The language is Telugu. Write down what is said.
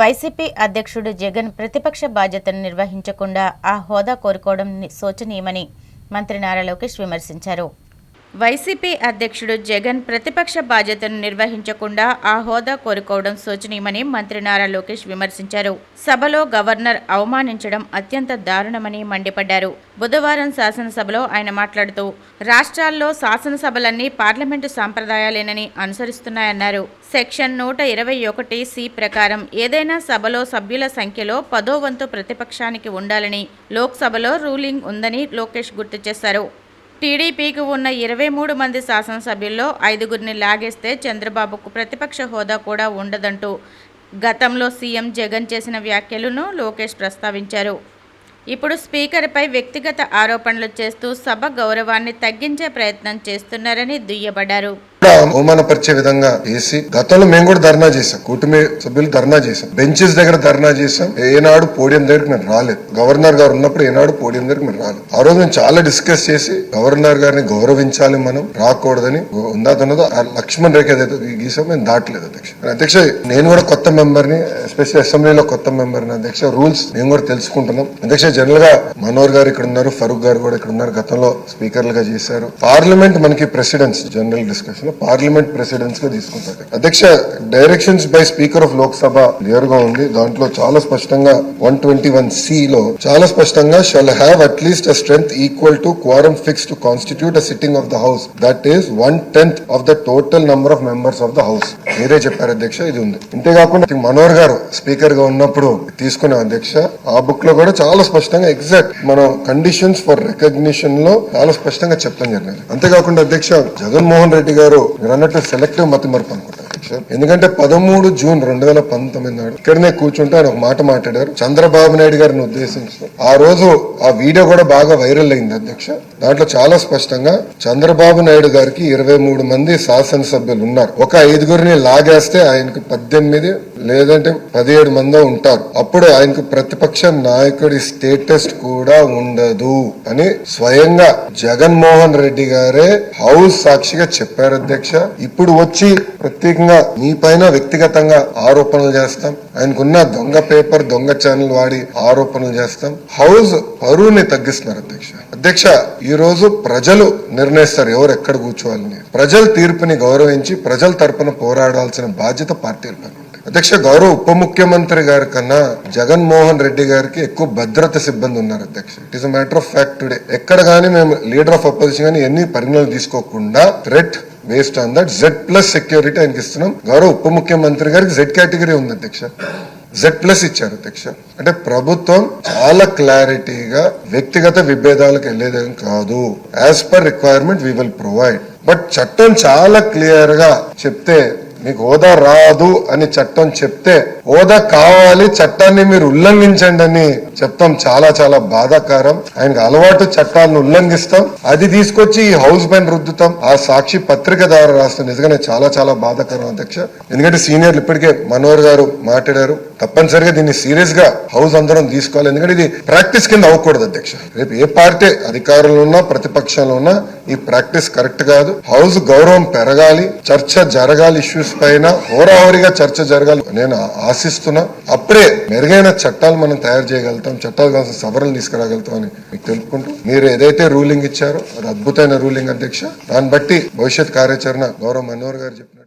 వైసీపీ అధ్యక్షుడు జగన్ ప్రతిపక్ష బాధ్యతను నిర్వహించకుండా ఆ హోదా కోరుకోవడం శోచనీయమని మంత్రి నారా లోకేష్ విమర్శించారు. వైసీపీ అధ్యక్షుడు జగన్ ప్రతిపక్ష బాధ్యతను నిర్వహించకుండా ఆ హోదా కోరుకోవడం శోచనీయమని మంత్రి నారా లోకేష్ విమర్శించారు. సభలో గవర్నర్ అవమానించడం అత్యంత దారుణమని మండిపడ్డారు. బుధవారం శాసనసభలో ఆయన మాట్లాడుతూ రాష్ట్రాల్లో శాసనసభలన్నీ పార్లమెంటు సాంప్రదాయాలేనని అనుసరిస్తున్నాయన్నారు. సెక్షన్ నూట ఇరవై ఒకటి సి ప్రకారం ఏదైనా సభలో సభ్యుల సంఖ్యలో పదో వంతు ప్రతిపక్షానికి ఉండాలని లోక్సభలో రూలింగ్ ఉందని లోకేష్ గుర్తు చేశారు. టీడీపీకి ఉన్న ఇరవై మూడు మంది శాసనసభ్యుల్లో ఐదుగురిని లాగేస్తే చంద్రబాబుకు ప్రతిపక్ష హోదా కూడా ఉండదంటూ గతంలో సీఎం జగన్ చేసిన వ్యాఖ్యలను లోకేష్ ప్రస్తావించారు. ఇప్పుడు స్పీకర్పై వ్యక్తిగత ఆరోపణలు చేస్తూ సభ గౌరవాన్ని తగ్గించే ప్రయత్నం చేస్తున్నారని దుయ్యబడ్డారు. అవమానపరిచే విధంగా చేసి గతంలో మేము కూడా ధర్నా చేసాం కూటమి సభ్యులు ధర్నా చేసాం బెంచెస్ దగ్గర ధర్నా చేసాం ఏనాడు పోడియం దగ్గరికి మేము రాలేదు. గవర్నర్ గారు ఉన్నప్పుడు ఏనాడు పోడియం దగ్గరికి మేము రాలేదు. ఆ రోజు మేము చాలా డిస్కస్ చేసి గవర్నర్ గారిని గౌరవించాలి మనం రాకూడదని ఉందాతన్నదో ఆ లక్ష్మణ్ రేఖ ఏదైతే గీసాం మేము దాటలేదు అధ్యక్ష. అధ్యక్ష నేను కూడా కొత్త మెంబర్ని ఎస్పెషల్ అసెంబ్లీలో కొత్త మెంబర్ అధ్యక్ష రూల్స్ మేము కూడా తెలుసుకుంటున్నాం. అధ్యక్ష జనరల్గా మనోహర్ గారు ఇక్కడ ఉన్నారు ఫరూక్ గారు కూడా ఇక్కడ ఉన్నారు గతంలో స్పీకర్లుగా చేశారు. పార్లమెంట్ మనకి ప్రెసిడెన్స్ జనరల్ డిస్కషన్లో పార్లమెంట్ ప్రెసిడెన్స్గా తీసుకుంటారు. అధ్యక్ష directions by speaker of Lok Sabha క్లియర్గా ఉంది. దాంట్లో చాలా స్పష్టంగా వన్ ట్వంటీ వన్ సి లో చాలా స్పష్టంగా shall have at least a strength equal to quorum fix to constitute a sitting of the house that is one tenth of the total number of members of the house మీరే చెప్పారు అధ్యక్ష ఇది ఉంది. అంతేకాకుండా మనోహర్ గారు స్పీకర్గా ఉన్నప్పుడు తీసుకునే అధ్యక్ష ఆ బుక్లో కూడా చాలా స్పష్టంగా ఎగ్జాక్ట్ మనం కండిషన్స్ ఫర్ రికగ్నిషన్లో చాలా స్పష్టంగా చెప్తాం జరిగింది. అంతేకాకుండా అధ్యక్ష జగన్మోహన్ రెడ్డి గారు మీరు అన్నట్టు సెలెక్టివ్ మతిమరపు అనుకుంటారు ఎందుకంటే పదమూడు జూన్ రెండు వేల పంతొమ్మిది నాడు ఇక్కడనే కూర్చుంటే ఆయన ఒక మాట మాట్లాడారు. చంద్రబాబు నాయుడు గారిని ఉద్దేశించి. ఆ రోజు ఆ వీడియో కూడా బాగా వైరల్ అయింది అధ్యక్ష. దాంట్లో చాలా స్పష్టంగా చంద్రబాబు నాయుడు గారికి ఇరవై మూడు మంది శాసనసభ్యులు ఉన్నారు. ఒక ఐదుగురిని లాగేస్తే ఆయనకు పద్దెనిమిది లేదంటే పదిహేడు మంది ఉంటారు. అప్పుడు ఆయనకు ప్రతిపక్ష నాయకుడి స్టేటస్ కూడా ఉండదు అని స్వయంగా జగన్మోహన్ రెడ్డి గారే హౌస్ సాక్షిగా చెప్పారు అధ్యక్ష. ఇప్పుడు వచ్చి ప్రత్యేకంగా మీ పైన వ్యక్తిగతంగా ఆరోపణలు చేస్తాం. ఆయనకున్న దొంగ పేపర్ దొంగ ఛానల్ వాడి ఆరోపణలు చేస్తాం. హౌస్ పరువుని తగ్గిస్తున్నారు అధ్యక్ష. అధ్యక్ష ఈ రోజు ప్రజలు నిర్ణయిస్తారు ఎవరు ఎక్కడ కూర్చోవాలని. ప్రజల తీర్పుని గౌరవించి ప్రజల తరపున పోరాడాల్సిన బాధ్యత పార్టీల అధ్యక్ష గౌరవ ఉప ముఖ్యమంత్రి గారి కన్నా జగన్మోహన్ రెడ్డి గారికి ఎక్కువ భద్రత సిబ్బంది ఉన్నారు అధ్యక్ష. It is matter of fact today ఎక్కడ కానీ మేము లీడర్ ఆఫ్ అపోజిషన్ గానీ ఎన్ని పరిగణలు తీసుకోకుండా threat based on that Z plus security ఆయనకి ఇస్తున్నాం. గౌరవ ఉప ముఖ్యమంత్రి గారికి జెడ్ కేటగిరీ ఉంది అధ్యక్ష. జెడ్ ప్లస్ ఇచ్చారు అధ్యక్ష. అంటే ప్రభుత్వం చాలా క్లారిటీగా వ్యక్తిగత విభేదాలకు వెళ్ళేదేం కాదు. As per requirement we will provide but చట్టం చాలా క్లియర్గా చెప్తే మీకు హోదా రాదు అని చట్టం చెప్తే హోదా కావాలి చట్టాన్ని మీరు ఉల్లంఘించండి అని చెప్తాం. చాలా చాలా బాధాకరం. ఆయనకు అలవాటు చట్టాలను ఉల్లంఘిస్తాం. అది తీసుకొచ్చి ఈ హౌస్ పైన రుద్దుతాం. ఆ సాక్షి పత్రిక ద్వారా రాస్తాం నిజంగానే చాలా చాలా బాధాకరం అధ్యక్ష. ఎందుకంటే సీనియర్లు ఇప్పటికే మనోహర్ గారు మాట్లాడారు. తప్పనిసరిగా దీన్ని సీరియస్గా హౌస్ అందరం తీసుకోవాలి. ఎందుకంటే ఇది ప్రాక్టీస్ కింద అవ్వకూడదు అధ్యక్ష. రేపు ఏ పార్టీ అధికారంలో ఉన్నా ప్రతిపక్షంలో ఉన్నా ఈ ప్రాక్టీస్ కరెక్ట్ కాదు. హౌస్ గౌరవం పెరగాలి. చర్చ జరగాలి. ఇష్యూస్ పైన హోరాహోరీగా చర్చ జరగాలి. నేను ఆశిస్తున్నా. అప్పుడే మెరుగైన చట్టాలు మనం తయారు చేయగలుగుతాం. చట్టాలు కావాల్సిన సవరణలు తీసుకురాగలుగుతాం అని మీకు తెలుపుకుంటూ మీరు ఏదైతే రూలింగ్ ఇచ్చారో అది అద్భుతమైన రూలింగ్ అధ్యక్ష. దాన్ని బట్టి భవిష్యత్ కార్యాచరణ గౌరవ మనోహర్ గారు చెప్పినట్టు